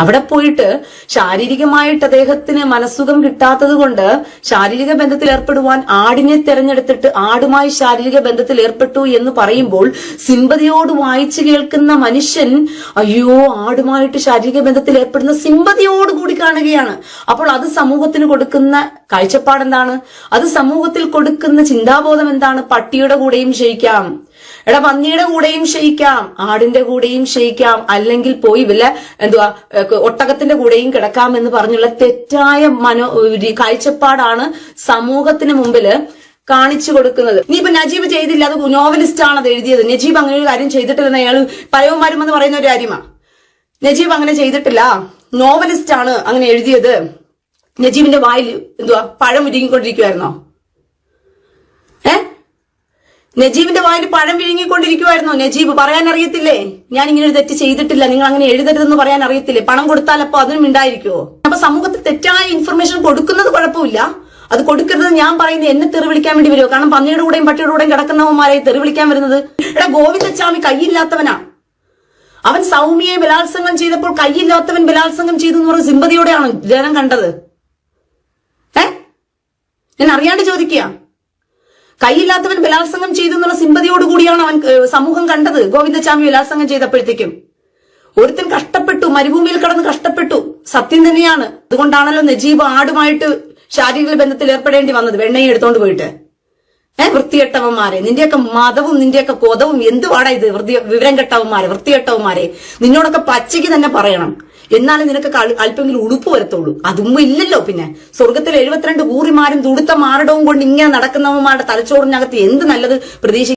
അവിടെ പോയിട്ട് ശാരീരികമായിട്ട് അദ്ദേഹത്തിന് മനസ്സുഖം കിട്ടാത്തത് കൊണ്ട് ശാരീരിക ബന്ധത്തിൽ ഏർപ്പെടുവാൻ ആടിനെ തെരഞ്ഞെടുത്തിട്ട് ആടുമായി ശാരീരിക ബന്ധത്തിൽ ഏർപ്പെട്ടു എന്ന് പറയുമ്പോൾ സിമ്പതിയോട് വായിച്ചു കേൾക്കുന്ന മനുഷ്യൻ അയ്യോ ആടുമായിട്ട് ശാരീരിക ബന്ധത്തിൽ ഏർപ്പെടുന്ന സിമ്പതിയോട് കൂടി കാണുകയാണ്. അപ്പോൾ അത് സമൂഹത്തിന് കൊടുക്കുന്ന കാഴ്ചപ്പാട് എന്താണ് അത് സമൂഹത്തിൽ കൊടുക്കുന്ന ചിന്താബോധം എന്താണ്? പട്ടിയുടെ കൂടെയും ശയിക്കാം എടാ പന്നിയുടെ കൂടെയും ക്ഷയിക്കാം ആടിന്റെ കൂടെയും ക്ഷയിക്കാം അല്ലെങ്കിൽ പോയി വല്ല എന്തുവാ ഒട്ടകത്തിന്റെ കൂടെയും കിടക്കാം എന്ന് പറഞ്ഞുള്ള തെറ്റായ മനോ കാഴ്ചപ്പാടാണ് സമൂഹത്തിന് മുമ്പിൽ കാണിച്ചു കൊടുക്കുന്നത്. നീ ഇപ്പൊ നജീബ് ചെയ്തില്ല അത് നോവലിസ്റ്റ് ആണ് അത് എഴുതിയത്. നജീബ് അങ്ങനെ ഒരു കാര്യം ചെയ്തിട്ടില്ലെന്ന് അയാൾ പയവന്മാരും എന്ന് പറയുന്ന ഒരു കാര്യമാ. നജീബ് അങ്ങനെ ചെയ്തിട്ടില്ല നോവലിസ്റ്റ് ആണ് അങ്ങനെ എഴുതിയത്. നജീബിന്റെ വായിൽ എന്തുവാ പഴം ഉരുങ്ങിക്കൊണ്ടിരിക്കുവായിരുന്നോ നജീബിന്റെ വായിൽ പഴം വിഴുങ്ങിക്കൊണ്ടിരിക്കുവായിരുന്നു. നജീബ് പറയാൻ അറിയത്തില്ലേ? ഞാൻ ഇങ്ങനെ ഒരു തെറ്റ് ചെയ്തിട്ടില്ല. നിങ്ങൾ അങ്ങനെ എഴുതരുതെന്ന് പറയാൻ അറിയത്തില്ലേ? പണം കൊടുത്താൽ അപ്പൊ അതിനും ഉണ്ടായിരിക്കുമോ അപ്പൊ സമൂഹത്തിൽ തെറ്റായ ഇൻഫർമേഷൻ കൊടുക്കുന്നത് കുഴപ്പമില്ല. അത് കൊടുക്കരുത് ഞാൻ പറയുന്നത് എന്നെ തെറി വിളിക്കാൻ വേണ്ടി വരുമോ കാരണം പന്നിയുടെ കൂടെയും പട്ടിയുടെ കൂടെയും കിടക്കുന്നവന്മാരെ തെറി വിളിക്കാൻ വരുന്നത്. എടാ ഗോവിന്ദച്ചാമി കൈയില്ലാത്തവനാ. അവൻ സൗമ്യയെ ബലാത്സംഗം ചെയ്തപ്പോൾ കൈയില്ലാത്തവൻ ബലാത്സംഗം ചെയ്തു എന്ന് പറഞ്ഞ സിമ്പതിയോടെയാണ് ജനം കണ്ടത്? ഏ? ഞാൻ അറിയാണ്ട് ചോദിക്കുക. കൈയില്ലാത്തവൻ ബലാത്സംഗം ചെയ്തു എന്നുള്ള സിമ്പതിയോട് കൂടിയാണ് അവൻ സമൂഹം കണ്ടത്. ഗോവിന്ദസ്വാമി ബലാത്സംഗം ചെയ്തപ്പോഴത്തേക്കും ഒരുത്തൻ കഷ്ടപ്പെട്ടു മരുഭൂമിയിൽ കടന്ന് കഷ്ടപ്പെട്ടു. സത്യം തന്നെയാണ്. അതുകൊണ്ടാണല്ലോ നജീബ് ആടുമായിട്ട് ശാരീരിക ബന്ധത്തിൽ ഏർപ്പെടേണ്ടി വന്നത് വെണ്ണയും എടുത്തോണ്ട് പോയിട്ട്. ഏ വൃത്തികെട്ടവന്മാരെ. നിന്റെയൊക്കെ മതവും നിന്റെയൊക്കെ കൊതവും എന്തുവാടാ ഇത്? വൃത്തി വിവരം കെട്ടവന്മാരെ വൃത്തികെട്ടവന്മാരെ. നിന്നോടൊക്കെ പച്ചയ്ക്ക് തന്നെ പറയണം. എന്നാലും നിനക്ക് അല്പമെങ്കിലും ഉടുപ്പ് വരത്തുള്ളൂ. അതൊന്നും ഇല്ലല്ലോ പിന്നെ. സ്വർഗത്തിൽ എഴുപത്തിരണ്ട് കൂറിമാരും തുടുത്ത മാരടവും കൊണ്ട് ഇങ്ങനെ നടക്കുന്നവന്മാരുടെ തലച്ചോറിനകത്ത് എന്ത് നല്ലത് പ്രതീക്ഷ